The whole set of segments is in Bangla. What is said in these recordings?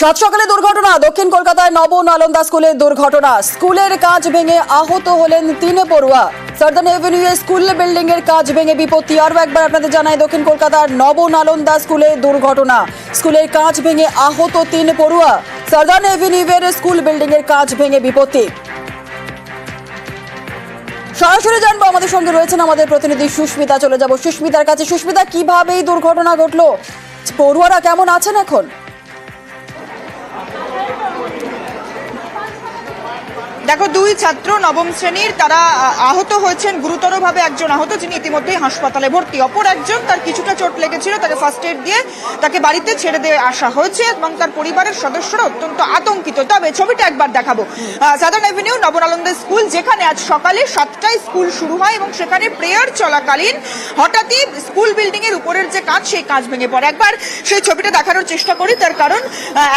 সাত সকালে দুর্ঘটনা। দক্ষিণ কলকাতায় নব নালন্দা স্কুলে দুর্ঘটনা। স্কুলের কাজ ভেঙে আহত হলেন তিন পড়ুয়া। সার্দান এভিনিউ স্কুল বিল্ডিং এর কাজ ভেঙে বিপত্তি। আরও একবার আপনাদের জানাই দক্ষিণ কলকাতার নব নালন্দা স্কুলে দুর্ঘটনা। স্কুলের কাজ ভেঙে আহত তিন পড়ুয়া। সার্দান এভিনিউ এর স্কুল বিল্ডিং এর কাজ ভেঙে বিপত্তি। সরাসরি জানব, আমাদের সঙ্গে রয়েছেন আমাদের প্রতিনিধি সুস্মিতা। চলে যাব। সুস্মিতার কাছে। সুস্মিতা, কীভাবে এই দুর্ঘটনা ঘটলো? পড়ুয়ারা কেমন আছেন এখন? দেখো, দুই ছাত্র নবম শ্রেণির, তারা আহত হয়েছেন, গুরুতরভাবে একজন আহত, যিনি ইতিমধ্যেই হাসপাতালে ভর্তি। অপর একজন তার কিছুটা চোট লেগেছিল, তাকে ফার্স্ট এড দিয়ে তাকে বাড়িতে ছেড়ে দিয়ে আসা হয়েছে এবং তার পরিবারের সদস্যরা অত্যন্ত আতঙ্কিত। তবে ছবিটা একবার দেখাবো। সাদার্ন অ্যাভিনিউ নবনালন্দা স্কুল, যেখানে আজ সকালে সাতটায় স্কুল শুরু হয় এবং সেখানে প্রেয়ার চলাকালীন হঠাৎই স্কুল বিল্ডিং এর উপরের যে কাজ সেই কাজ ভেঙে পড়ে। একবার সেই ছবিটা দেখানোর চেষ্টা করি, তার কারণ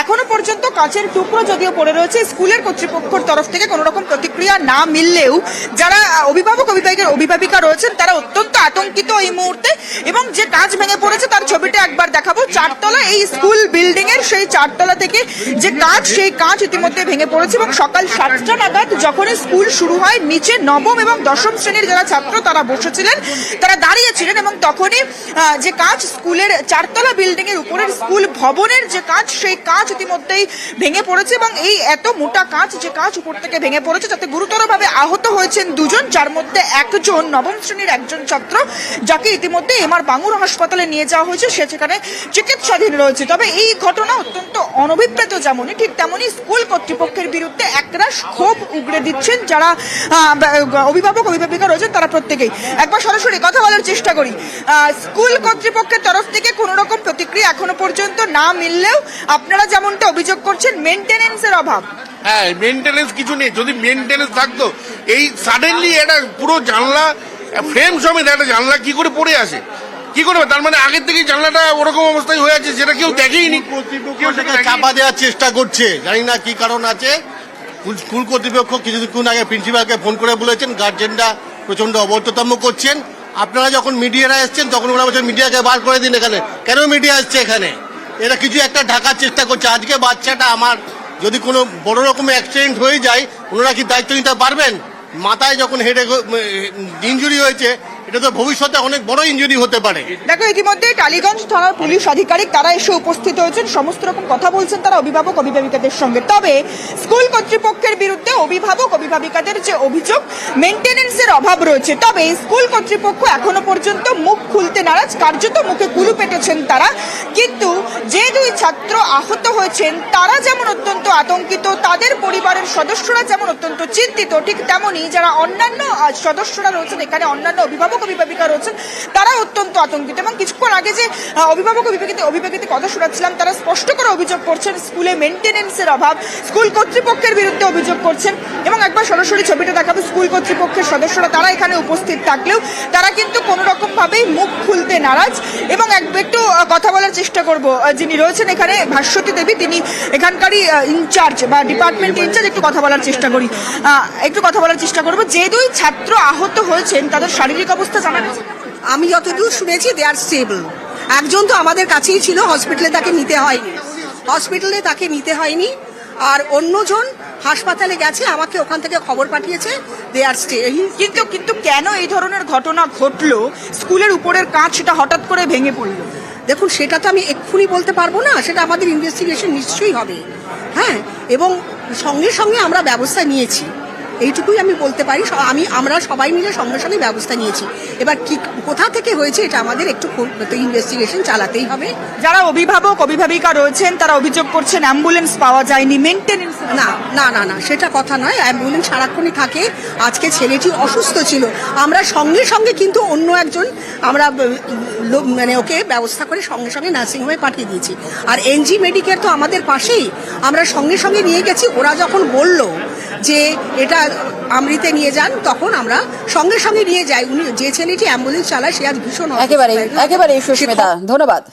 এখনও পর্যন্ত কাঁচের টুকরো যদিও পড়ে রয়েছে, স্কুলের কর্তৃপক্ষের তরফ থেকে কোনো রকম প্রতিক্রিয়া না মিললেও যারা অভিভাবক, অভিভাবকের অভিভাবিকা রয়েছেন, তারা অত্যন্ত আতঙ্কিত এই মুহূর্তে এবং যে কাজ ভেঙে পড়েছে তার ছবিটা একবার দেখাবো। চারতলা এই স্কুল বিল্ডিং এর সেই চারতলা থেকে যে কাজ সেই কাজ ইতিমধ্যে ভেঙে পড়েছে এবং সকাল সাতটা নাগাদ যখন স্কুল শুরু হয়, নিচে নবম এবং দশম শ্রেণির যারা ছাত্র তারা বসেছিলেন, তারা দাঁড়িয়েছিলেন এবং তখনই যে কাজ স্কুলের চারতলা বিল্ডিং এর উপরের স্কুল ভবনের যে কাজ সেই কাজ ইতিমধ্যেই ভেঙে পড়েছে এবং এই এত মোটা কাজ যে কাজ উপর থেকে ভেঙে পড়েছে, যাতে গুরুতরভাবে আহত হয়েছেন দুজন, যার মধ্যে একজন, নবম শ্রেণির একজন ছাত্র, যাকে ইতিমধ্যে এমআর বাঙুর হাসপাতালে নিয়ে যাওয়া হয়েছে, সে সেখানে চিকিৎসাধীন রয়েছে। তবে এই ঘটনা অত্যন্ত অনভিপ্রেত যেমনই, ঠিক তেমনই স্কুল কর্তৃপক্ষের বিরুদ্ধে একরাশ ক্ষোভ উগড়ে দিচ্ছেন যারা অভিভাবক, অভিভাবিকা রয়েছেন তারা প্রত্যেকেই। একবার সরাসরি কথা বলার চেষ্টা করি। স্কুল কর্তৃপক্ষের তরফ থেকে কোনো রকম প্রতিক্রিয়া এখনও পর্যন্ত না মিললেও আপনারা যেমনটা অভিযোগ করছেন মেনটেনেন্সের অভাব। হ্যাঁ মেনটেনেন্স কিছু নেই। যদি মেনটেনেন্স থাকতো এই সাডেনলি এটা পুরো জানলা ফ্রেম সমেত একটা জানলা কি করে পড়ে আসে কি করবে? তার মানে আগের থেকে জানলাটা ওরকম অবস্থায় হয়ে আছে সেটা কেউ দেখেইনি। কেউ। চাপা দেওয়ার চেষ্টা করছে। জানি না কি কারণ আছে। স্কুল- কর্তৃপক্ষ কিছুক্ষণ আগে প্রিন্সিপালকে ফোন করে বলেছেন গার্জেনরা প্রচণ্ড অবৈধতম্য করছেন। আপনারা যখন মিডিয়ারা এসছেন তখন ওরা বলছেন মিডিয়াকে বার করে দিন এখানে। কেন মিডিয়া এসছে এখানে? এরা কিছু একটা ঢাকার চেষ্টা করছে। আজকে বাচ্চাটা আমার যদি কোনো বড় রকমের অ্যাক্সিডেন্ট হয়ে যায়, ওনারা কি দায়িত্ব নিতে পারবেন? মাথায় যখন হেডে ইঞ্জুরি হয়েছে এটা তো ভবিষ্যতে অনেক বড় ইঞ্জুরি হতে পারে। দেখো, ইতিমধ্যে টালিগঞ্জ থানার পুলিশ আধিকারিক তারা এসে উপস্থিত হয়েছেন। সমস্ত রকম কথা বলছেন তারা অভিভাবক অভিভাবিকাদের সঙ্গে। তবে স্কুল কর্তৃপক্ষের বিরুদ্ধে অভিভাবক অভিভাবিকাদের যে অভিযোগ মেনটেনেন্সের অভাব রয়েছে। তবে স্কুল কর্তৃপক্ষ এখনও পর্যন্ত মুখ খুলতে নারাজ। কার্যত মুখে কুলু পেটেছেন তারা। কিন্তু যে দুই ছাত্র আহত হয়েছেন, তারা যেমন অত্যন্ত আতঙ্কিত, তাদের পরিবারের সদস্যরা যেমন অত্যন্ত চিন্তিত, ঠিক তেমনই যারা অন্যান্য সদস্যরা রয়েছেন, এখানে অন্যান্য অভিভাবক অভিভাবিকা রয়েছেন তারা অত্যন্ত আতঙ্কিত এবং কিছুক্ষণ আগে যে অভিভাবক অভিভাবিকা অভিভাবিকা কথা শোনাচ্ছিলাম তারা স্পষ্ট করে অভিযোগ করছেন, স্কুলে মেনটেনেন্সের অভাব, স্কুল কর্তৃপক্ষের বিরুদ্ধে অভিযোগ করছেন এবং একবার সরাসরি ছবিটা দেখাবো, স্কুল কর্তৃপক্ষের সদস্যরা তারা এখানে উপস্থিত থাকলেও তারা কিন্তু কোনো রকমভাবেই মুখ মুখ খুলতে নারাজ এবং এক- একটু কথা বলার চেষ্টা করব। যিনি রয়েছেন এখানে ভাস্বতী দেবী, তিনি এখানকারই ইনচার্জ বা ডিপার্টমেন্ট ইনচার্জ, একটু কথা বলার চেষ্টা করি। একটু কথা বলার চেষ্টা করব। যে দুই ছাত্র আহত হয়েছেন, তাদের শারীরিক অবস্থা জানা আমি যতদূর শুনেছি দে আর স্টেবল একজন তো আমাদের কাছেই ছিল হসপিটালে তাকে নিতে হয়নি। হসপিটালে তাকে নিতে হয়নি, আর অন্যজন হাসপাতালে গেছে, আমাকে ওখান থেকে খবর পাঠিয়েছে দে আর স্টে কিন্তু কিন্তু কেন এই ধরনের ঘটনা ঘটলো? স্কুলের উপরের কাঁচটা হঠাৎ করে ভেঙে পড়ল। দেখুন, সেটা তো আমি এক্ষুনি বলতে পারব না, সেটা আমাদের ইনভেস্টিগেশন নিশ্চয়ই হবে। হ্যাঁ এবং সঙ্গে সঙ্গে আমরা ব্যবস্থা নিয়েছি। এইটুকুই আমি বলতে পারি। আমি আমরা সবাই মিলে সঙ্গে সঙ্গে ব্যবস্থা নিয়েছি। এবার কি কোথা থেকে হয়েছে এটা আমাদের একটু ইনভেস্টিগেশন চালাতেই হবে। যারা অভিভাবক অভিভাবিকা রয়েছেন তারা অভিযোগ করছেন অ্যাম্বুলেন্স পাওয়া যায়নি মেনটেনেন্স না না না না সেটা কথা নয়। অ্যাম্বুলেন্স সারাক্ষণই থাকে। আজকে ছেলেটি অসুস্থ ছিল। আমরা সঙ্গে সঙ্গে কিন্তু অন্য একজন আমরা মানে ওকে ব্যবস্থা করে সঙ্গে সঙ্গে নার্সিংহোমে পাঠিয়ে দিয়েছি। আর এনজি মেডিকেল তো আমাদের পাশেই। আমরা সঙ্গে সঙ্গে নিয়ে গেছি। ওরা যখন বলল যে এটা আমৃতে নিয়ে যান তখন আমরা সঙ্গে সঙ্গে নিয়ে যাই। উনি যে ছেলেটি অ্যাম্বুলেন্স চালায় সে আজ ভীষণ একেবারে একেবারে সুস্মিতা ধন্যবাদ।